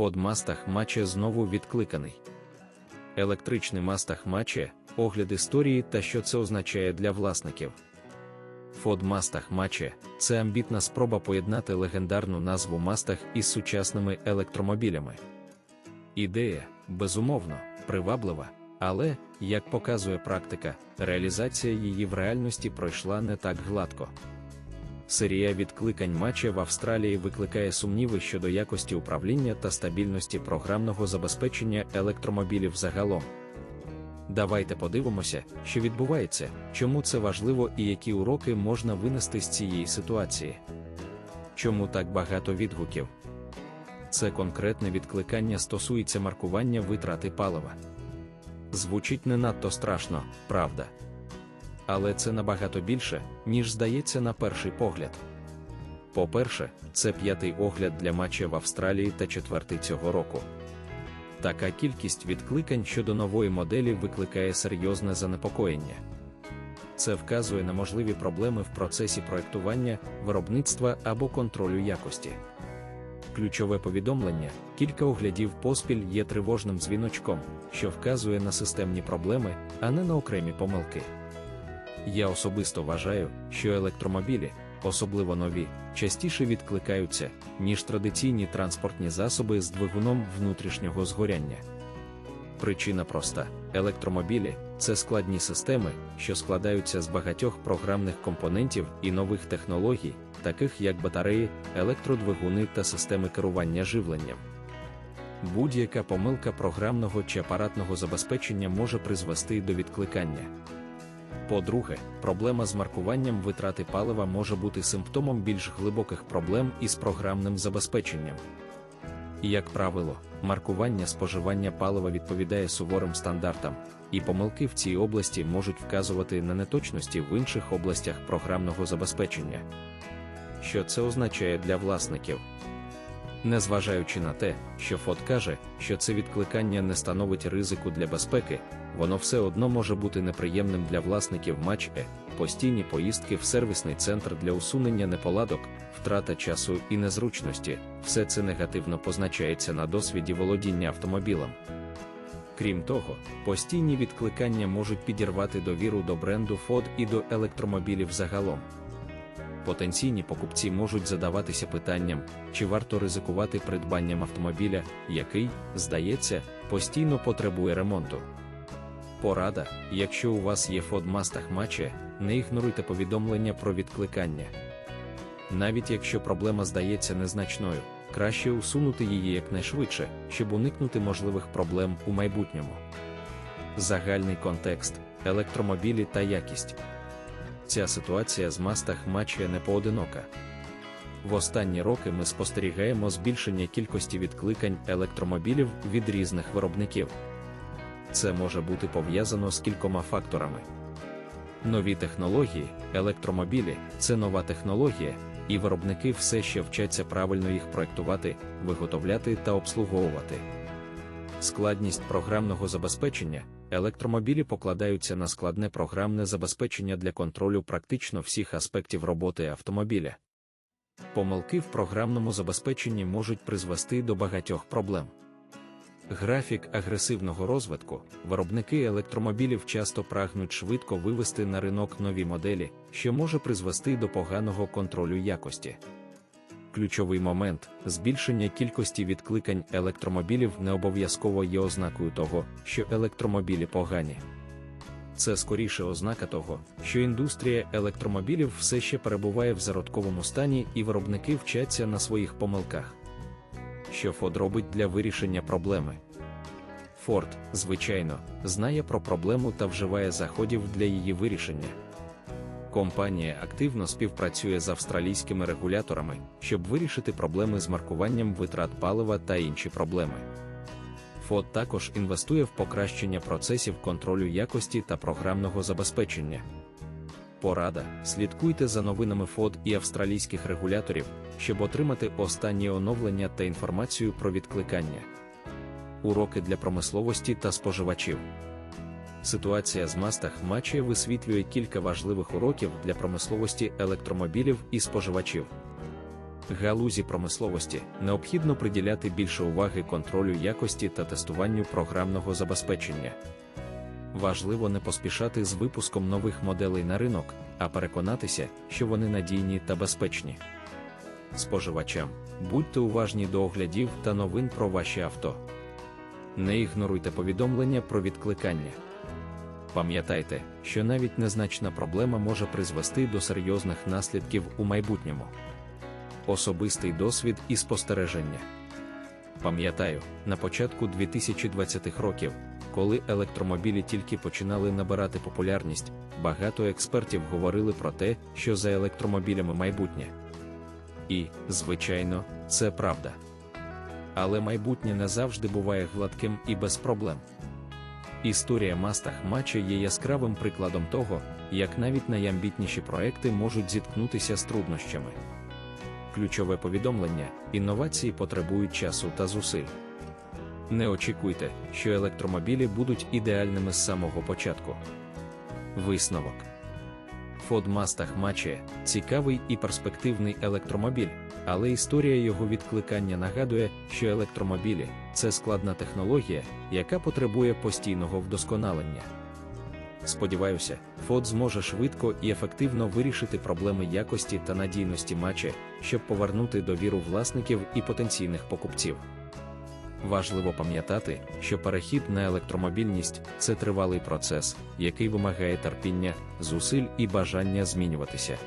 Ford Mustang Mach-E знову відкликаний. Електричний Mustang Mach-E – огляд історії та що це означає для власників. Ford Mustang Mach-E – це амбітна спроба поєднати легендарну назву Mustang із сучасними електромобілями. Ідея, безумовно, приваблива, але, як показує практика, реалізація її в реальності пройшла не так гладко. Серія відкликань матча в Австралії викликає сумніви щодо якості управління та стабільності програмного забезпечення електромобілів загалом. Давайте подивимося, що відбувається, чому це важливо і які уроки можна винести з цієї ситуації. Чому так багато відгуків? Це конкретне відкликання стосується маркування витрати палива. Звучить не надто страшно, правда. Але це набагато більше, ніж здається на перший погляд. По-перше, це п'ятий огляд для матча в Австралії та четвертий цього року. Така кількість відкликань щодо нової моделі викликає серйозне занепокоєння. Це вказує на можливі проблеми в процесі проектування, виробництва або контролю якості. Ключове повідомлення, кілька оглядів поспіль є тривожним дзвіночком, що вказує на системні проблеми, а не на окремі помилки. Я особисто вважаю, що електромобілі, особливо нові, частіше відкликаються, ніж традиційні транспортні засоби з двигуном внутрішнього згоряння. Причина проста: електромобілі це складні системи, що складаються з багатьох програмних компонентів і нових технологій, таких як батареї, електродвигуни та системи керування живленням. Будь-яка помилка програмного чи апаратного забезпечення може призвести до відкликання. По-друге, проблема з маркуванням витрати палива може бути симптомом більш глибоких проблем із програмним забезпеченням. Як правило, маркування споживання палива відповідає суворим стандартам, і помилки в цій області можуть вказувати на неточності в інших областях програмного забезпечення. Що це означає для власників? Незважаючи на те, що ФОД каже, що це відкликання не становить ризику для безпеки, воно все одно може бути неприємним для власників матч Е, постійні поїздки в сервісний центр для усунення неполадок, втрата часу і незручності, все це негативно позначається на досвіді володіння автомобілем. Крім того, постійні відкликання можуть підірвати довіру до бренду Ford і до електромобілів загалом. Потенційні покупці можуть задаватися питанням, чи варто ризикувати придбанням автомобіля, який, здається, постійно потребує ремонту. Порада, якщо у вас є Ford Mach-E, не ігноруйте повідомлення про відкликання. Навіть якщо проблема здається незначною, краще усунути її якнайшвидше, щоб уникнути можливих проблем у майбутньому. Загальний контекст, електромобілі та якість. Ця ситуація з Mustang Mach-E не поодинока. В останні роки ми спостерігаємо збільшення кількості відкликань електромобілів від різних виробників. Це може бути пов'язано з кількома факторами. Нові технології, електромобілі це нова технологія, і виробники все ще вчаться правильно їх проектувати, виготовляти та обслуговувати. Складність програмного забезпечення електромобілі покладаються на складне програмне забезпечення для контролю практично всіх аспектів роботи автомобіля. Помилки в програмному забезпеченні можуть призвести до багатьох проблем. Графік агресивного розвитку, виробники електромобілів часто прагнуть швидко вивести на ринок нові моделі, що може призвести до поганого контролю якості. Ключовий момент збільшення кількості відкликань електромобілів не обов'язково є ознакою того, що електромобілі погані. Це скоріше ознака того, що індустрія електромобілів все ще перебуває в зародковому стані і виробники вчаться на своїх помилках. Що Ford робить для вирішення проблеми? Ford, звичайно, знає про проблему та вживає заходів для її вирішення. Компанія активно співпрацює з австралійськими регуляторами, щоб вирішити проблеми з маркуванням витрат палива та інші проблеми. Ford також інвестує в покращення процесів контролю якості та програмного забезпечення. Порада: слідкуйте за новинами Ford і австралійських регуляторів, щоб отримати останні оновлення та інформацію про відкликання. Уроки для промисловості та споживачів. Ситуація з Mustang Mach-E висвітлює кілька важливих уроків для промисловості електромобілів і споживачів. галузі промисловості необхідно приділяти більше уваги контролю якості та тестуванню програмного забезпечення. Важливо не поспішати з випуском нових моделей на ринок, а переконатися, що вони надійні та безпечні. Споживачам будьте уважні до оглядів та новин про ваші авто. Не ігноруйте повідомлення про відкликання. Пам'ятайте, що навіть незначна проблема може призвести до серйозних наслідків у майбутньому. Особистий досвід і спостереження. Пам'ятаю, на початку 2020-х років, коли електромобілі тільки починали набирати популярність, багато експертів говорили про те, що за електромобілями майбутнє. І, звичайно, це правда. Але майбутнє не завжди буває гладким і без проблем. Історія Мастах Мача є яскравим прикладом того, як навіть найамбітніші проекти можуть зіткнутися з труднощами. Ключове повідомлення: інновації потребують часу та зусиль. Не очікуйте, що електромобілі будуть ідеальними з самого початку. Висновок Ford Mustang Mach – цікавий і перспективний електромобіль, але історія його відкликання нагадує, що електромобілі це складна технологія, яка потребує постійного вдосконалення. Сподіваюся, Ford зможе швидко і ефективно вирішити проблеми якості та надійності матчі, щоб повернути довіру власників і потенційних покупців. Важливо пам'ятати, що перехід на електромобільність це тривалий процес, який вимагає терпіння, зусиль і бажання змінюватися.